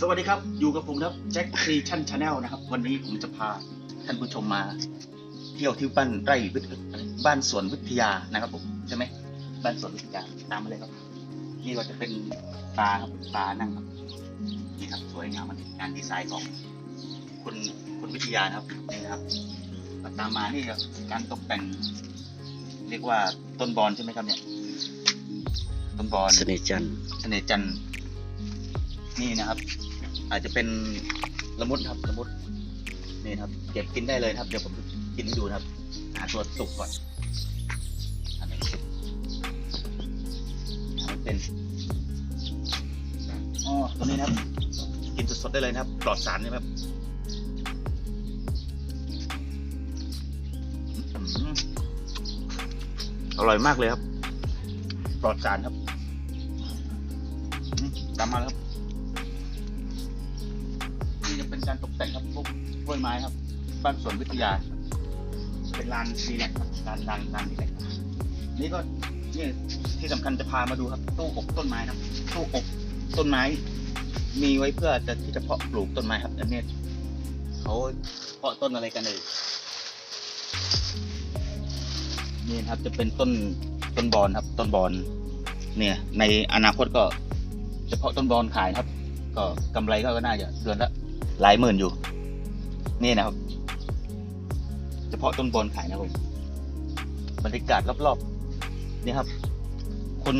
สวัสดีครับ อยู่กับผมครับแจ็คครีชั่นชาแนลนะครับ วันนี้ผมจะพาท่านผู้ชมมา เที่ยวที่บ้านไร่วิทย์บ้านสวนวิทยานะครับผมใช่ไหมบ้านสวนวิทยาตามมาเลยครับ นี่ก็จะเป็นปลาครับปลานั่งครับนี่ครับสวยงามมันงานดีไซน์ของคุณคุณวิทยานะครับนี่นะครับตามมานี่ครับการตกแต่ง เรียกว่าต้นบอลใช่ไหมครับเนี่ยต้นบอลเสน่ห์จันทร์เสน่ห์จันทร์ นี่นะครับ อาจจะเป็นละมุดครับละมุดนี่ครับ เก็บกินได้เลยครับ เดี๋ยวผมกินให้ดูครับหาตัวสุกก่อนอันไหนสุกเป็นอ๋อตัวนี้นะครับ กินสดๆได้เลยนะครับ ปลอดสารนะครับอร่อยมากเลยครับ ปลอดสารครับอืมตามมาแล้วครับ การตกแต่งครับพวกกล้วยไม้ครับ บ้านสวนวิทยา เป็นลานดีแลกซ์ครับลานลานลานดีแลกซ์นี่ก็นี่ที่สำคัญจะพามาดูครับ ตู้อบต้นไม้ครับ ตู้อบต้นไม้ มีไว้เพื่อจะที่จะเพาะปลูกต้นไม้ครับอันนี้เขาเพาะต้นอะไรกันเลยนี่ครับจะเป็นต้นต้นบอนครับ ต้นบอนเนี่ย ในอนาคตก็เฉพาะต้นบอลขายครับ ก็กำไรก็น่าจะเดือนละ หลายหมื่นอยู่ นี่นะครับ เฉพาะต้นบอลขายนะครับผมบรรยากาศรอบๆนี่ครับคุณ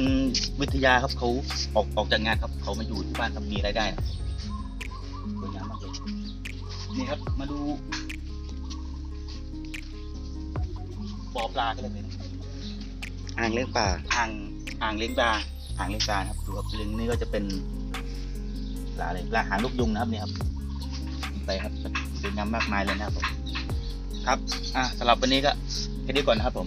วิทยาครับเขาออกออกจากงานครับ เขามาอยู่ที่บ้านครับมีรายได้นะสวยงามมากเลยนี่ครับ มาดูบ่อปลากันเลยนะอ่างเลี้ยงปลาอ่างอ่างเลี้ยงปลาอ่างเลี้ยงปลานะครับดูครับเลี้ยงนี่ก็จะเป็นปลาอะไรปลาหางลูกยุงนะครับเนี่ยครับ ไปครับสวยงามมากมายเลยนะครับผมครับอะสำหรับวันนี้ก็แค่นี้ก่อนนะครับผม